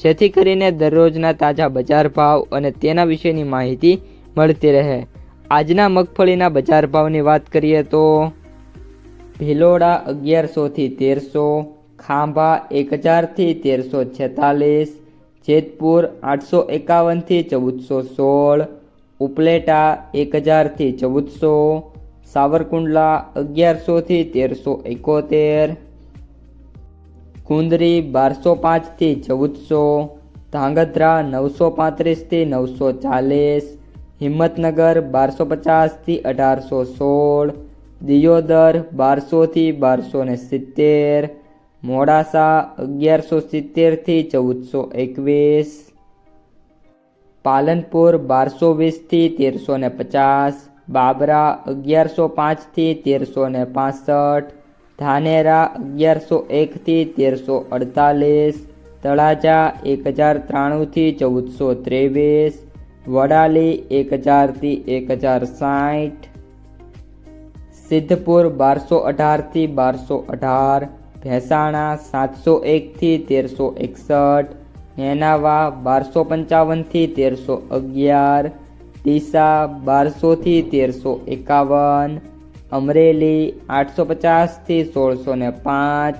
જેથી કરીને દરરોજના તાજા બજાર ભાવ અને તેના વિશેની માહિતી મળતી રહે. આજના મગફળીના બજાર ભાવની વાત કરીએ તો ભિલોડા અગિયારસોથી તેરસો, ખાંભા એક હજારથી તેરસો છેતાલીસ, જેતપુર આઠસો એકાવનથી ચૌદસો સોળ, ઉપલેટા એક હજારથી ચૌદસો, સાવરકુંડલા અગિયારસોથી તેરસો એકોતેર કુંદરી બારસો પાંચથી ચૌદસો, ધાંગધ્રા નવસો પાંત્રીસથી નવસો ચાલીસ, હિંમતનગર બારસો પચાસથી અઢારસો સોળ, દિયોદર બારસોથી બારસો ને સિત્તેર, મોડાસા અગિયારસો સિત્તેરથી ચૌદસો એકવીસ, પાલનપુર બારસો વીસથી તેરસો ને પચાસ, બાબરા અગિયારસો પાંચથી તેરસો ને પાસઠ ધાનેરા અગિયારસો એકથી તેરસો અડતાલીસ, તળાજા એક હજાર ત્રાણુંથી ચૌદસો ત્રેવીસ, વડાલી એક હજારથી એક હજાર સાઠ, સિદ્ધપુર બારસો અઢારથી બારસો અઢાર, ભેંસાણા સાતસો એકથી તેરસો એકસઠ, નેનાવા બારસો પંચાવનથી તેરસો અગિયાર, ડીસા બારસોથી તેરસો એકાવન અમરેલી આઠસો પચાસથી સોળસો ને પાંચ.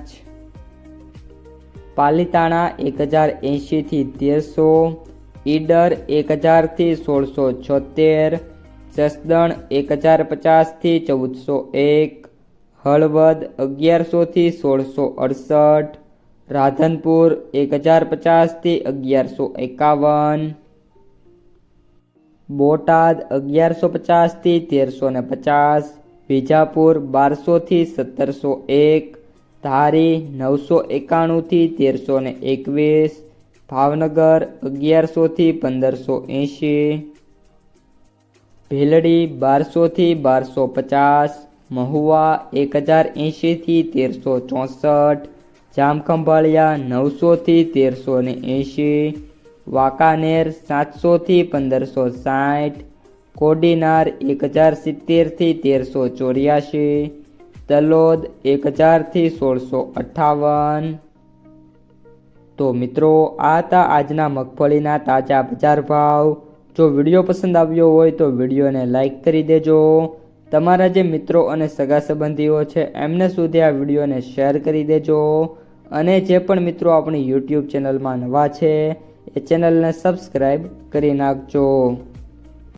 પાલીતાણા એક હજાર એંશીથી તેરસો. ઈડર એક હજારથી સોળસો છોતેર. જસદણ એક હજાર પચાસથી ચૌદસો એક. હળવદ અગિયારસોથી સોળસો અડસઠ. રાધનપુર એક હજાર પચાસથી અગિયારસો એકાવન. બોટાદ અગિયારસો પચાસથી તેરસો ને પચાસ. વિજાપુર બારસોથી સત્તરસો એક ધારી નવસો એકાણુંથી તેરસો ને એકવીસ ભાવનગર અગિયારસોથી પંદરસો એંશી ભીલડી બારસોથી બારસો પચાસ મહુવા એક હજાર એંશીથી તેરસો ચોસઠ જામખંભાળિયા નવસોથી તેરસો ને એંશી વાંકાનેર સાતસોથી પંદરસો સાઠ કોડીનાર એક હજાર સિત્તેરથી તેરસો ચોર્યાસી તલોદ એક હજારથી સોળસો અઠ્ઠાવન. તો મિત્રો, આ હતા આજના મગફળીના તાજા બજાર ભાવ. જો વીડિયો પસંદ આવ્યો હોય તો વિડીયોને લાઈક કરી દેજો. તમારા જે મિત્રો અને સગા સંબંધીઓ છે, એમને સુધી આ વિડીયોને શેર કરી દેજો. અને જે પણ મિત્રો આપણી યુટ્યુબ ચેનલમાં નવા છે, એ ચેનલને સબસ્ક્રાઈબ કરી નાખજો.